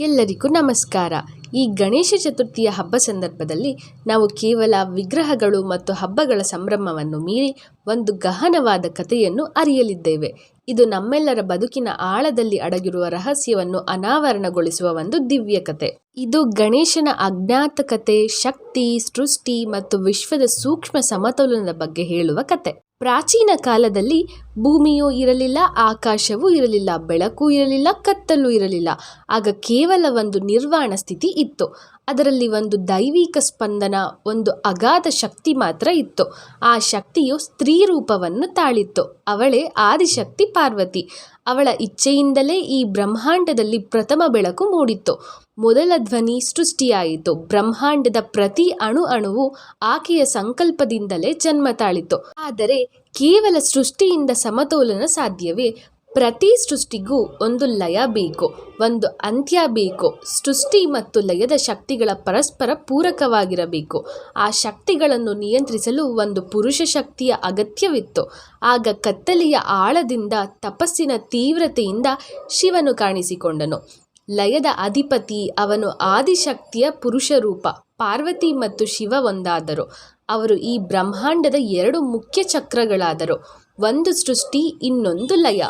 ಎಲ್ಲರಿಗೂ ನಮಸ್ಕಾರ. ಈ ಗಣೇಶ ಚತುರ್ಥಿಯ ಹಬ್ಬ ಸಂದರ್ಭದಲ್ಲಿ ನಾವು ಕೇವಲ ವಿಗ್ರಹಗಳು ಮತ್ತು ಹಬ್ಬಗಳ ಸಂಭ್ರಮವನ್ನು ಮೀರಿ ಒಂದು ಗಹನವಾದ ಕಥೆಯನ್ನು ಅರಿಯಲಿದ್ದೇವೆ. ಇದು ನಮ್ಮೆಲ್ಲರ ಬದುಕಿನ ಆಳದಲ್ಲಿ ಅಡಗಿರುವ ರಹಸ್ಯವನ್ನು ಅನಾವರಣಗೊಳಿಸುವ ಒಂದು ದಿವ್ಯ ಕತೆ ಇದು ಗಣೇಶನ ಅಜ್ಞಾತ ಕತೆ ಶಕ್ತಿ, ಸೃಷ್ಟಿ ಮತ್ತು ವಿಶ್ವದ ಸೂಕ್ಷ್ಮ ಸಮತೋಲನದ ಬಗ್ಗೆ ಹೇಳುವ ಕತೆ ಪ್ರಾಚೀನ ಕಾಲದಲ್ಲಿ ಭೂಮಿಯೂ ಇರಲಿಲ್ಲ, ಆಕಾಶವೂ ಇರಲಿಲ್ಲ, ಬೆಳಕು ಇರಲಿಲ್ಲ, ಕತ್ತಲು ಇರಲಿಲ್ಲ. ಆಗ ಕೇವಲ ಒಂದು ನಿರ್ವಾಣ ಸ್ಥಿತಿ ಇತ್ತು. ಅದರಲ್ಲಿ ಒಂದು ದೈವಿಕ ಸ್ಪಂದನ, ಒಂದು ಅಗಾಧ ಶಕ್ತಿ ಮಾತ್ರ ಇತ್ತು. ಆ ಶಕ್ತಿಯು ಸ್ತ್ರೀ ರೂಪವನ್ನು ತಾಳಿತ್ತು. ಅವಳೇ ಆದಿಶಕ್ತಿ ಪಾರ್ವತಿ. ಅವಳ ಇಚ್ಛೆಯಿಂದಲೇ ಈ ಬ್ರಹ್ಮಾಂಡದಲ್ಲಿ ಪ್ರಥಮ ಬೆಳಕು ಮೂಡಿತ್ತು. ಮೊದಲ ಧ್ವನಿ ಸೃಷ್ಟಿಯಾಯಿತು. ಬ್ರಹ್ಮಾಂಡದ ಪ್ರತಿ ಅಣು ಅಣುವು ಆಕೆಯ ಸಂಕಲ್ಪದಿಂದಲೇ ಜನ್ಮ ತಾಳಿತು ಆದರೆ ಕೇವಲ ಸೃಷ್ಟಿಯಿಂದ ಸಮತೋಲನ ಸಾಧ್ಯವೇ? ಪ್ರತಿ ಸೃಷ್ಟಿಗೂ ಒಂದು ಲಯ ಬೇಕು, ಒಂದು ಅಂತ್ಯ ಬೇಕು. ಸೃಷ್ಟಿ ಮತ್ತು ಲಯದ ಶಕ್ತಿಗಳ ಪರಸ್ಪರ ಪೂರಕವಾಗಿರಬೇಕು. ಆ ಶಕ್ತಿಗಳನ್ನು ನಿಯಂತ್ರಿಸಲು ಒಂದು ಪುರುಷ ಶಕ್ತಿಯ ಅಗತ್ಯವಿತ್ತು. ಆಗ ಕತ್ತಲೆಯ ಆಳದಿಂದ ತಪಸ್ಸಿನ ತೀವ್ರತೆಯಿಂದ ಶಿವನು ಕಾಣಿಸಿಕೊಂಡನು. ಲಯದ ಅಧಿಪತಿ ಅವನು ಆದಿಶಕ್ತಿಯ ಪುರುಷ ರೂಪ, ಪಾರ್ವತಿ ಮತ್ತು ಶಿವ ಒಂದಾದರು. ಅವರು ಈ ಬ್ರಹ್ಮಾಂಡದ ಎರಡು ಮುಖ್ಯ ಚಕ್ರಗಳಾದರು. ಒಂದು ಸೃಷ್ಟಿ, ಇನ್ನೊಂದು ಲಯ.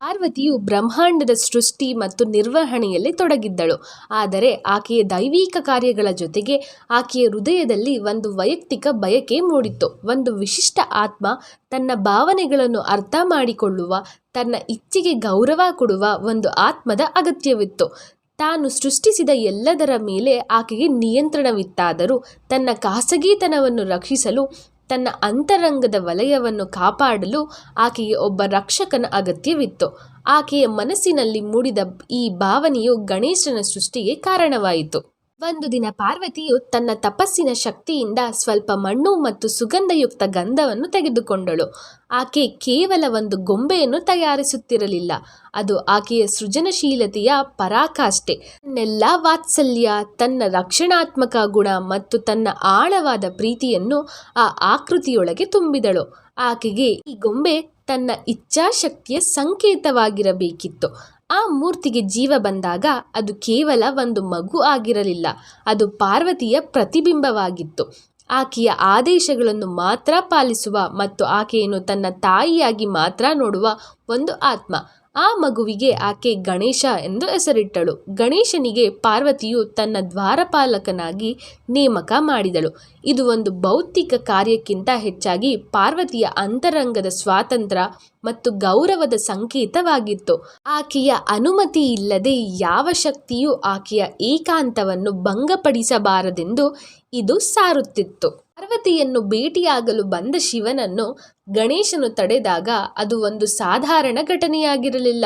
ಪಾರ್ವತಿಯು ಬ್ರಹ್ಮಾಂಡದ ಸೃಷ್ಟಿ ಮತ್ತು ನಿರ್ವಹಣೆಯಲ್ಲಿ ತೊಡಗಿದ್ದಳು. ಆದರೆ ಆಕೆಯ ದೈವಿಕ ಕಾರ್ಯಗಳ ಜೊತೆಗೆ ಆಕೆಯ ಹೃದಯದಲ್ಲಿ ಒಂದು ವೈಯಕ್ತಿಕ ಬಯಕೆ ಮೂಡಿತ್ತು. ಒಂದು ವಿಶಿಷ್ಟ ಆತ್ಮ ತನ್ನ ಭಾವನೆಗಳನ್ನು ಅರ್ಥ ಮಾಡಿಕೊಳ್ಳುವ, ತನ್ನ ಇಚ್ಛೆಗೆ ಗೌರವ ಕೊಡುವ ಒಂದು ಆತ್ಮದ ಅಗತ್ಯವಿತ್ತು. ತಾನು ಸೃಷ್ಟಿಸಿದ ಎಲ್ಲದರ ಮೇಲೆ ಆಕೆಗೆ ನಿಯಂತ್ರಣವಿತ್ತಾದರೂ ತನ್ನ ಖಾಸಗಿತನವನ್ನು ರಕ್ಷಿಸಲು ತನ್ನ ಅಂತರಂಗದ ವಲಯವನ್ನು ಕಾಪಾಡಲು ಆಕೆಗೆ ಒಬ್ಬ ರಕ್ಷಕನ ಅಗತ್ಯವಿತ್ತು. ಆಕೆಯ ಮನಸ್ಸಿನಲ್ಲಿ ಮೂಡಿದ ಈ ಭಾವನೆಯು ಗಣೇಶನ ಸೃಷ್ಟಿಗೆ ಕಾರಣವಾಯಿತು. ಒಂದು ದಿನ ಪಾರ್ವತಿಯು ತನ್ನ ತಪಸ್ಸಿನ ಶಕ್ತಿಯಿಂದ ಸ್ವಲ್ಪ ಮಣ್ಣು ಮತ್ತು ಸುಗಂಧಯುಕ್ತ ಗಂಧವನ್ನು ತೆಗೆದುಕೊಂಡಳು. ಆಕೆ ಕೇವಲ ಒಂದು ಗೊಂಬೆಯನ್ನು ತಯಾರಿಸುತ್ತಿರಲಿಲ್ಲ. ಅದು ಆಕೆಯ ಸೃಜನಶೀಲತೆಯ ಪರಾಕಾಷ್ಠೆ. ತನ್ನೆಲ್ಲ ವಾತ್ಸಲ್ಯ, ತನ್ನ ರಕ್ಷಣಾತ್ಮಕ ಗುಣ ಮತ್ತು ತನ್ನ ಆಳವಾದ ಪ್ರೀತಿಯನ್ನು ಆ ಆಕೃತಿಯೊಳಗೆ ತುಂಬಿದಳು. ಆಕೆಗೆ ಈ ಗೊಂಬೆ ತನ್ನ ಇಚ್ಛಾಶಕ್ತಿಯ ಸಂಕೇತವಾಗಿರಬೇಕಿತ್ತು. ಆ ಮೂರ್ತಿಗೆ ಜೀವ ಬಂದಾಗ ಅದು ಕೇವಲ ಒಂದು ಮಗು ಆಗಿರಲಿಲ್ಲ, ಅದು ಪಾರ್ವತಿಯ ಪ್ರತಿಬಿಂಬವಾಗಿತ್ತು. ಆಕೆಯ ಆದೇಶಗಳನ್ನು ಮಾತ್ರ ಪಾಲಿಸುವ ಮತ್ತು ಆಕೆಯನ್ನು ತನ್ನ ತಾಯಿಯಾಗಿ ಮಾತ್ರ ನೋಡುವ ಒಂದು ಆತ್ಮ. ಆ ಮಗುವಿಗೆ ಆಕೆ ಗಣೇಶ ಎಂದು ಹೆಸರಿಟ್ಟಳು. ಗಣೇಶನಿಗೆ ಪಾರ್ವತಿಯು ತನ್ನ ದ್ವಾರಪಾಲಕನಾಗಿ ನೇಮಕ ಮಾಡಿದಳು. ಇದು ಒಂದು ಭೌತಿಕ ಕಾರ್ಯಕ್ಕಿಂತ ಹೆಚ್ಚಾಗಿ ಪಾರ್ವತಿಯ ಅಂತರಂಗದ ಸ್ವಾತಂತ್ರ್ಯ ಮತ್ತು ಗೌರವದ ಸಂಕೇತವಾಗಿತ್ತು. ಆಕೆಯ ಅನುಮತಿ ಇಲ್ಲದೆ ಯಾವ ಶಕ್ತಿಯೂ ಆಕೆಯ ಏಕಾಂತವನ್ನು ಭಂಗಪಡಿಸಬಾರದೆಂದು ಇದು ಸಾರುತ್ತಿತ್ತು. ಪಾರ್ವತಿಯನ್ನು ಭೇಟಿಯಾಗಲು ಬಂದ ಶಿವನನ್ನು ಗಣೇಶನು ತಡೆದಾಗ ಅದು ಒಂದು ಸಾಧಾರಣ ಘಟನೆಯಾಗಿರಲಿಲ್ಲ.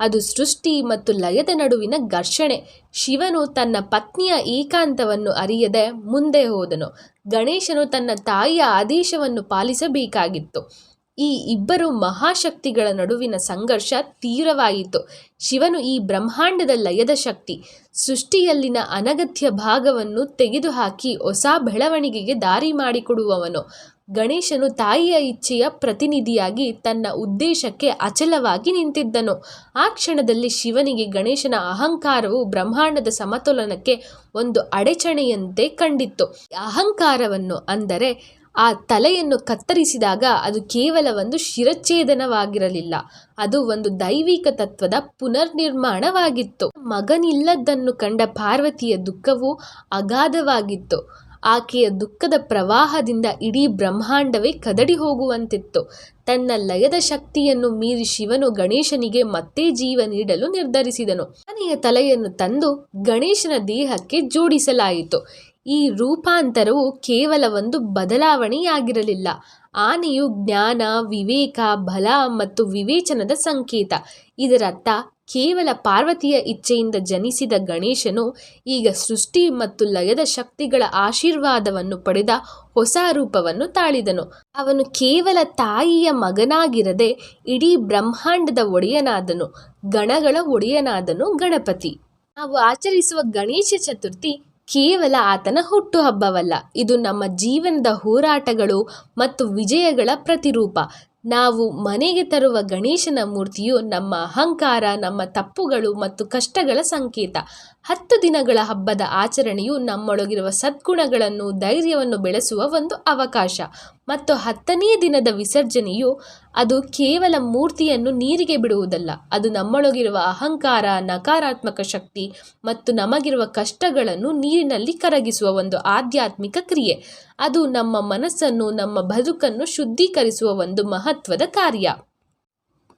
ಅದು ಸೃಷ್ಟಿ ಮತ್ತು ಲಯದ ನಡುವಿನ ಘರ್ಷಣೆ. ಶಿವನು ತನ್ನ ಪತ್ನಿಯ ಏಕಾಂತವನ್ನು ಅರಿಯದೆ ಮುಂದೆ ಹೋದನು. ಗಣೇಶನು ತನ್ನ ತಾಯಿಯ ಆದೇಶವನ್ನು ಪಾಲಿಸಬೇಕಾಗಿತ್ತು. ಈ ಇಬ್ಬರು ಮಹಾಶಕ್ತಿಗಳ ನಡುವಿನ ಸಂಘರ್ಷ ತೀವ್ರವಾಯಿತು ಶಿವನು ಈ ಬ್ರಹ್ಮಾಂಡದ ಲಯದ ಶಕ್ತಿ, ಸೃಷ್ಟಿಯಲ್ಲಿನ ಅನಗತ್ಯ ಭಾಗವನ್ನು ತೆಗೆದುಹಾಕಿ ಹೊಸ ಬೆಳವಣಿಗೆಗೆ ದಾರಿ ಮಾಡಿಕೊಡುವವನು. ಗಣೇಶನು ತಾಯಿಯ ಇಚ್ಛೆಯ ಪ್ರತಿನಿಧಿಯಾಗಿ ತನ್ನ ಉದ್ದೇಶಕ್ಕೆ ಅಚಲವಾಗಿ ನಿಂತಿದ್ದನು. ಆ ಕ್ಷಣದಲ್ಲಿ ಶಿವನಿಗೆ ಗಣೇಶನ ಅಹಂಕಾರವು ಬ್ರಹ್ಮಾಂಡದ ಸಮತೋಲನಕ್ಕೆ ಒಂದು ಅಡಚಣೆಯಂತೆ ಕಂಡಿತ್ತು. ಅಹಂಕಾರವನ್ನು ಅಂದರೆ ಆ ತಲೆಯನ್ನು ಕತ್ತರಿಸಿದಾಗ ಅದು ಕೇವಲ ಒಂದು ಶಿರಚ್ಛೇದನವಾಗಿರಲಿಲ್ಲ. ಅದು ಒಂದು ದೈವಿಕ ತತ್ವದ ಪುನರ್ನಿರ್ಮಾಣವಾಗಿತ್ತು. ಮಗನಿಲ್ಲದ್ದನ್ನು ಕಂಡ ಪಾರ್ವತಿಯ ದುಃಖವು ಅಗಾಧವಾಗಿತ್ತು. ಆಕೆಯ ದುಃಖದ ಪ್ರವಾಹದಿಂದ ಇಡೀ ಬ್ರಹ್ಮಾಂಡವೇ ಕದಡಿ ಹೋಗುವಂತಿತ್ತು. ತನ್ನ ಲಯದ ಶಕ್ತಿಯನ್ನು ಮೀರಿ ಶಿವನು ಗಣೇಶನಿಗೆ ಮತ್ತೆ ಜೀವ ನೀಡಲು ನಿರ್ಧರಿಸಿದನು. ಆನೆಯ ತಲೆಯನ್ನು ತಂದು ಗಣೇಶನ ದೇಹಕ್ಕೆ ಜೋಡಿಸಲಾಯಿತು. ಈ ರೂಪಾಂತರವು ಕೇವಲ ಒಂದು ಬದಲಾವಣೆಯಾಗಿರಲಿಲ್ಲ. ಆನೆಯು ಜ್ಞಾನ, ವಿವೇಕ, ಬಲ ಮತ್ತು ವಿವೇಚನದ ಸಂಕೇತ. ಇದರರ್ಥ, ಕೇವಲ ಪಾರ್ವತಿಯ ಇಚ್ಛೆಯಿಂದ ಜನಿಸಿದ ಗಣೇಶನು ಈಗ ಸೃಷ್ಟಿ ಮತ್ತು ಲಯದ ಶಕ್ತಿಗಳ ಆಶೀರ್ವಾದವನ್ನು ಪಡೆದ ಹೊಸ ರೂಪವನ್ನು ತಾಳಿದನು. ಅವನು ಕೇವಲ ತಾಯಿಯ ಮಗನಾಗಿರದೆ ಇಡೀ ಬ್ರಹ್ಮಾಂಡದ ಒಡೆಯನಾದನು, ಗಣಗಳ ಒಡೆಯನಾದನು ಗಣಪತಿ. ನಾವು ಆಚರಿಸುವ ಗಣೇಶ ಚತುರ್ಥಿ ಕೇವಲ ಆತನ ಹುಟ್ಟುಹಬ್ಬವಲ್ಲ. ಇದು ನಮ್ಮ ಜೀವನದ ಹೋರಾಟಗಳು ಮತ್ತು ವಿಜಯಗಳ ಪ್ರತಿರೂಪ. ನಾವು ಮನೆಗೆ ತರುವ ಗಣೇಶನ ಮೂರ್ತಿಯು ನಮ್ಮ ಅಹಂಕಾರ, ನಮ್ಮ ತಪ್ಪುಗಳು ಮತ್ತು ಕಷ್ಟಗಳ ಸಂಕೇತ. ಹತ್ತು ದಿನಗಳ ಹಬ್ಬದ ಆಚರಣೆಯು ನಮ್ಮೊಳಗಿರುವ ಸದ್ಗುಣಗಳನ್ನು, ಧೈರ್ಯವನ್ನು ಬೆಳೆಸುವ ಒಂದು ಅವಕಾಶ. ಮತ್ತು ಹತ್ತನೇ ದಿನದ ವಿಸರ್ಜನೆಯು ಅದು ಕೇವಲ ಮೂರ್ತಿಯನ್ನು ನೀರಿಗೆ ಬಿಡುವುದಲ್ಲ. ಅದು ನಮ್ಮೊಳಗಿರುವ ಅಹಂಕಾರ, ನಕಾರಾತ್ಮಕ ಶಕ್ತಿ ಮತ್ತು ನಮಗಿರುವ ಕಷ್ಟಗಳನ್ನು ನೀರಿನಲ್ಲಿ ಕರಗಿಸುವ ಒಂದು ಆಧ್ಯಾತ್ಮಿಕ ಕ್ರಿಯೆ. ಅದು ನಮ್ಮ ಮನಸ್ಸನ್ನು, ನಮ್ಮ ಬದುಕನ್ನು ಶುದ್ಧೀಕರಿಸುವ ಒಂದು ಮಹತ್ವದ ಕಾರ್ಯ.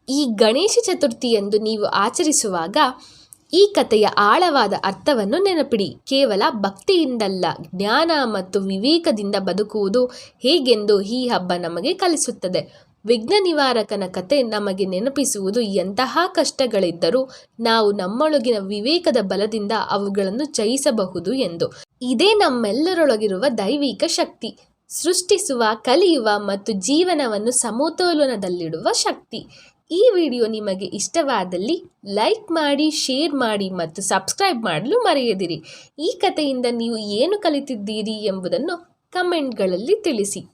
ಈ ಗಣೇಶ ಚತುರ್ಥಿಯೆಂದು ನೀವು ಆಚರಿಸುವಾಗ ಈ ಕಥೆಯ ಆಳವಾದ ಅರ್ಥವನ್ನು ನೆನಪಿಡಿ. ಕೇವಲ ಭಕ್ತಿಯಿಂದಲ್ಲ, ಜ್ಞಾನ ಮತ್ತು ವಿವೇಕದಿಂದ ಬದುಕುವುದು ಹೇಗೆಂದು ಈ ಹಬ್ಬ ನಮಗೆ ಕಲಿಸುತ್ತದೆ. ವಿಘ್ನ ನಿವಾರಕನ ಕತೆ ನಮಗೆ ನೆನಪಿಸುವುದು ಎಂತಹ ಕಷ್ಟಗಳಿದ್ದರೂ ನಾವು ನಮ್ಮೊಳಗಿನ ವಿವೇಕದ ಬಲದಿಂದ ಅವುಗಳನ್ನು ಜಯಿಸಬಹುದು ಎಂದು. ಇದೇ ನಮ್ಮೆಲ್ಲರೊಳಗಿರುವ ದೈವಿಕ ಶಕ್ತಿ. ಸೃಷ್ಟಿಸುವ, ಕಲಿಯುವ ಮತ್ತು ಜೀವನವನ್ನು ಸಮತೋಲನದಲ್ಲಿಡುವ ಶಕ್ತಿ. ಈ ವಿಡಿಯೋ ನಿಮಗೆ ಇಷ್ಟವಾದಲ್ಲಿ ಲೈಕ್ ಮಾಡಿ, ಶೇರ್ ಮಾಡಿ ಮತ್ತು ಸಬ್ಸ್ಕ್ರೈಬ್ ಮಾಡಲು ಮರೆಯದಿರಿ. ಈ ಕಥೆಯಿಂದ ನೀವು ಏನು ಕಲಿತಿದ್ದೀರಿ ಎಂಬುದನ್ನು ಕಮೆಂಟ್ಗಳಲ್ಲಿ ತಿಳಿಸಿ.